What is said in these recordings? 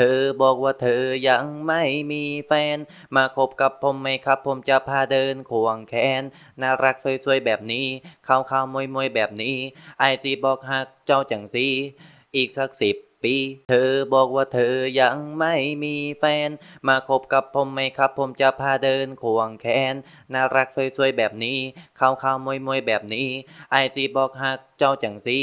เธอบอกว่าเธอยังไม่มีแฟน มาคบกับผมไหมครับ ผมจะพาเดินควงแขน น่ารักสวยๆแบบนี้ขาวขาวๆมวยมวยๆแบบนี้ ไอตีบอกหักเจ้าจังสีอีกสักสิบปี เธอบอกว่าเธอยังไม่มีแฟน มาคบกับผมไหมครับ ผมจะพาเดินควงแขน น่ารักสวยๆแบบนี้ขาวขาวๆมวยมวยๆแบบนี้ ไอตีบอกหักเจ้าจังสี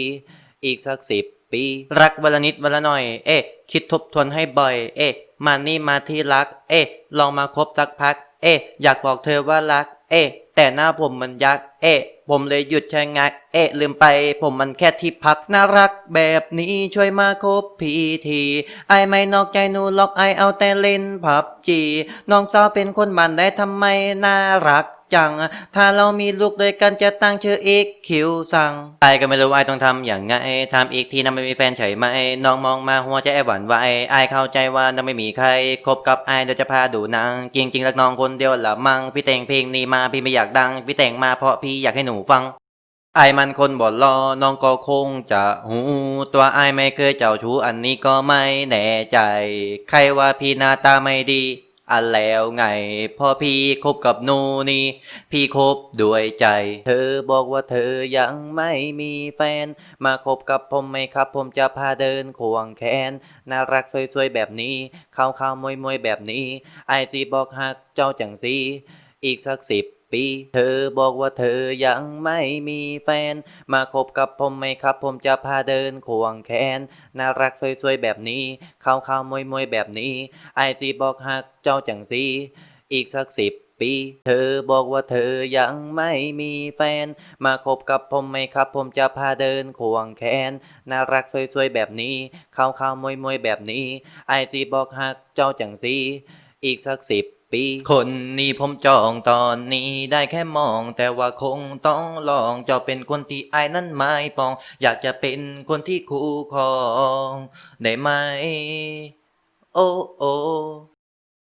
อีกสักสิบ ปี รักวันละนิดวันละหน่อย เอ๊ะ คิดทบทวนให้บ่อย เอ๊ะ มานี่มาที่รัก เอ๊ะ ลองมาคบสักพัก เอ๊ะ อยากบอกเธอว่ารัก เอ๊ะ แต่หน้าผมมันยัก เอ๊ะ ผมเลยหยุดชะงัก เอ๊ะ ลืมไป ผมมันแค่ที่พัก น่ารักแบบนี้ช่วยมาคบพีที ไอไม่นอกใจหนูหรอกไอเอาแต่เล่นพับจี น้องสาวเป็นคนบ้านได้ทำไมน่ารัก จัง ถ้าเรามีลูกด้วยกันจะตั้งชื่ออีกคิวสั่งไอก็ไม่รู้ไอต้องทำอย่างไงทำอีกทีนั้นไม่มีแฟนเฉยไหมน้องมองมาหัวใจไอบหวั่นไหวไอเข้าใจว่าน้องไม่มีใครคบกับไอเดี๋ยวจะพาดูนังจริงๆรักน้องคนเดียวละมังพี่แต่งเพลงนี้มาพี่ไม่อยากดังพี่แต่งมาเพราะพี่อยากให้หนูฟังไอายมันคนบ่รอน้องก็คงจะหู ตัวไอายไม่เคยเจ้าชู้อันนี้ก็ไม่แน่ใจ ใครว่าพี่หน้าตาไม่ดี อันแล้วไง พอพี่คบกับหนูนี่ พี่คบด้วยใจ เธอบอกว่าเธอยังไม่มีแฟน มาคบกับผมไหมครับ ผมจะพาเดินควงแขน น่ารักสวยๆแบบนี้ข้าวๆมวยๆแบบนี้ ไอตีบอกหักเจ้าจังสีอีกสักสิบ ปี เธอบอกว่าเธอยังไม่มีแฟน มาคบกับผมไหมครับ ผมจะพาเดินควงแขน น่ารักสวยๆแบบนี้ขาวขาวๆมวยมวยๆแบบนี้ ไอตีบอกหักเจ้าจังสีอีกสักสิบปี เธอบอกว่าเธอยังไม่มีแฟน มาคบกับผมไหมครับ ผมจะพาเดินควงแขน น่ารักสวยๆแบบนี้ขาวขาวๆมวยมวยๆแบบนี้ ไอตีบอกหักเจ้าจังสีอีกสักสิบ ปี คนนี้ผมจองตอนนี้ได้แค่มอง แต่ว่าคงต้องลองจะเป็นคนที่ไอ้นั้นไม่ปอง อยากจะเป็นคนที่คู่ครอง ได้ไหม โอ้โอ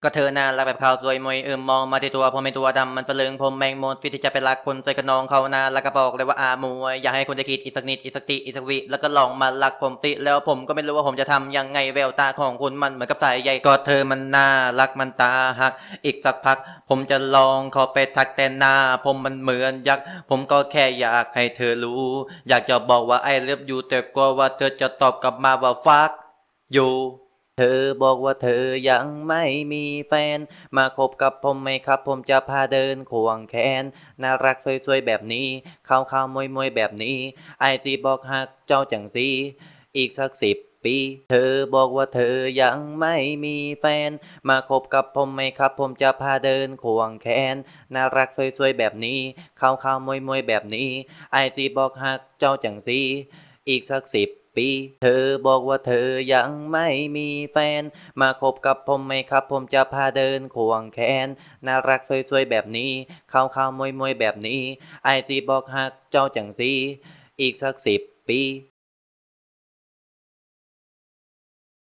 ก็เธอน่ารักแบบเขาสวยมวยเอิมมองมาที่ตัวผมเป็นตัวดำมันเปลืองผมแมงมดฟิที่จะไปรักคนใจกับน้องเขานาแล้วก็บอกเลยว่าอามวยอยากให้คนจะคิดอีกสักนิดอีกสักติอีกสักวิแล้วก็ลองมารักผมติแล้วผมก็ไม่รู้ว่าผมจะทำยังไงแววตาของคุณมันเหมือนกับสายใยก็เธอมันน่ารักมันตาหัก อีกสักพัก ผมจะลองขอไปทักแต่หน้า ผมมันเหมือนยักษ์ผมก็แค่อยากให้เธอรู้ อยากจะบอกว่าไอ้เลิฟอยู่แต่กลัวว่าเธอจะตอบกลับมาว่าฟักอยู่ เธอบอกว่าเธอยังไม่มีแฟน มาคบกับผมไหมครับ ผมจะพาเดินควงแขน น่ารักสวยๆแบบนี้ขาวขาวๆมวยๆแบบนี้ ไอตีบอกหักเจ้าจังสีอีกสักสิบปี เธอบอกว่าเธอยังไม่มีแฟน มาคบกับผมไหมครับ ผมจะพาเดินควงแขน น่ารักสวยๆแบบนี้ขาวขาวๆมวยๆแบบนี้ ไอตีบอกหักเจ้าจังสีอีกสักสิบ ปี เธอบอกว่าเธอยังไม่มีแฟน มาคบกับผมไหมครับ ผมจะพาเดินควงแขน น่ารักสวยๆแบบนี้ขาวขาวๆมวยมวยๆแบบนี้ ไอซีบอกหักเจ้าจังซี อีกสักสิบปี